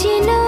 তুই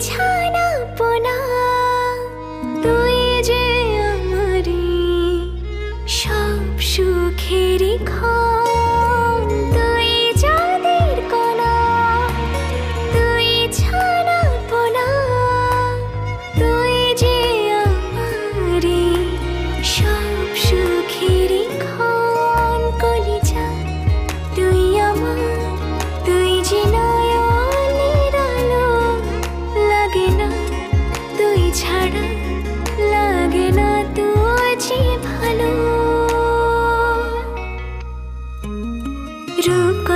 তুই